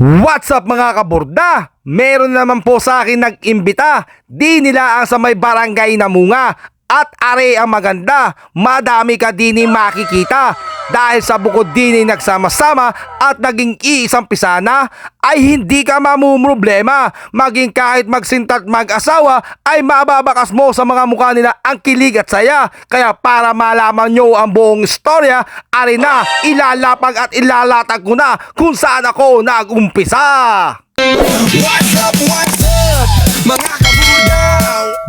What's up mga kaburda? Meron naman po sa akin nag-imbita. Di nila ang sa may barangay na munga. At are ang maganda, madami ka din makikita. Dahil sa bukod din nagsama-sama at naging iisang pisana, ay hindi ka mamumroblema. Maging kahit magsintat mag-asawa, ay mababakas mo sa mga mukha nila ang kilig at saya. Kaya para malaman nyo ang buong istorya, ari na, ilalapag at ilalatag ko na kung saan ako nag-umpisa. What's up, what's up?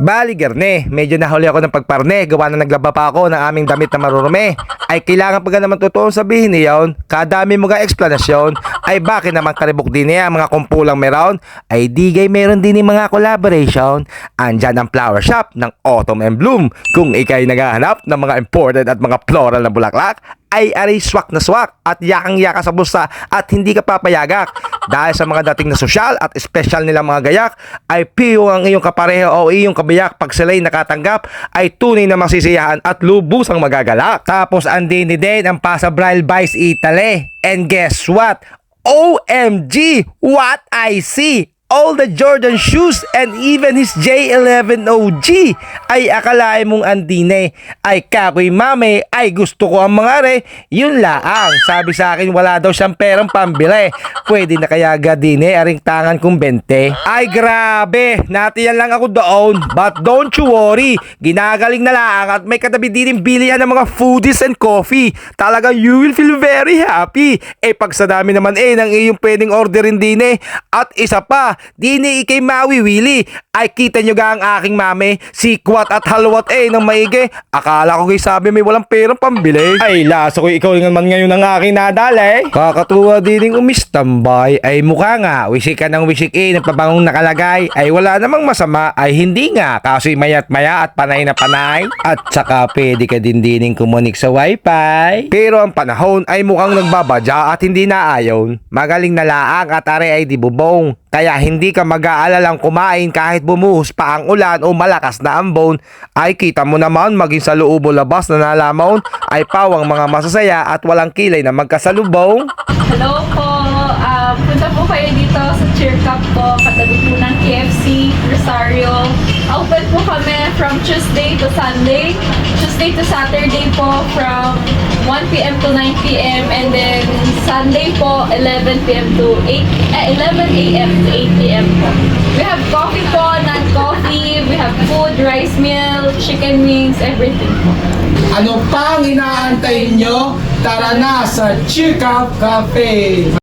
Bali, Gerne, medyo nahuli ako ng pagparne. Gawa na naglaba pa ako ng aming damit na marurumi. Ay kailangan pagka naman totoo sabihin niyon, kadami mga eksplanasyon, ay bakit naman karibok din niya mga kumpulang meron, ay digay meron din yung mga collaboration. Andyan ang flower shop ng Autumn and Bloom. Kung ikay naghahanap ng mga important at mga floral na bulaklak, ay aray swak na swak at yakang-yaka sa bulsa at hindi ka papayagak. Dahil sa mga dating na sosyal at special nilang mga gayak, ay piyo ang iyong kapareho o iyong kabiyak pag sila'y nakatanggap ay tunay na masisiyahan at lubusang magagalak. Tapos andin din ang Pasabril Vice Italy. And guess what? OMG! What I see! All the Jordan shoes and even his J11 OG ay akalain mong andine. Ay kakoy mame. Ay gusto ko ang mga re. Yun laang. Sabi sa akin wala daw siyang perang pambili. Pwede na kaya gadine aring tangan kong 20 ay grabe. Natiyan lang ako doon. But don't you worry. Ginagaling na lang at may katabi din bilihan ng mga foodies and coffee. Talagang you will feel very happy. Eh pag sa dami naman eh ng iyong pwedeng orderin din eh. At isa pa di ni ikay mawiwili ay kita nyo ga ang aking mame sikwat at halwat eh ng maigi. Akala ko kay sabi may walang perang pambili. Ay laso ko ikaw naman ngayon ang aking nadali kakatuwa din ng umistambay. Ay mukha nga. Wisik ka ng wisik eh ng pabangong nakalagay. Ay wala namang masama. Ay hindi nga. Kaso'y mayat maya at panay na panay. At saka pwede ka din dining kumunik sa wifi. Pero ang panahon ay mukhang nagbabadya at hindi na ayon. Magaling na laang at are ay di bubong. Kaya hindi ka mag-aalalang kumain kahit bumuhos pa ang ulan o malakas na ambon ay kita mo naman maging sa loob o labas na nalamon ay pawang mga masasaya at walang kilay na magkasalubong Hello po. Um, punta po kayo dito sa Cheer Cup po, katabi po ng KFC, Rosario. Open po kami from Tuesday to Sunday. Tuesday to Saturday po from 1 p.m. to 9 p.m. And then Sunday po 11 p.m. to 8, eh, 11 a.m. to 8 p.m. po. We have rice meal, chicken wings, everything. Ano pang inaantay nyo? Tara na sa Chika Cafe!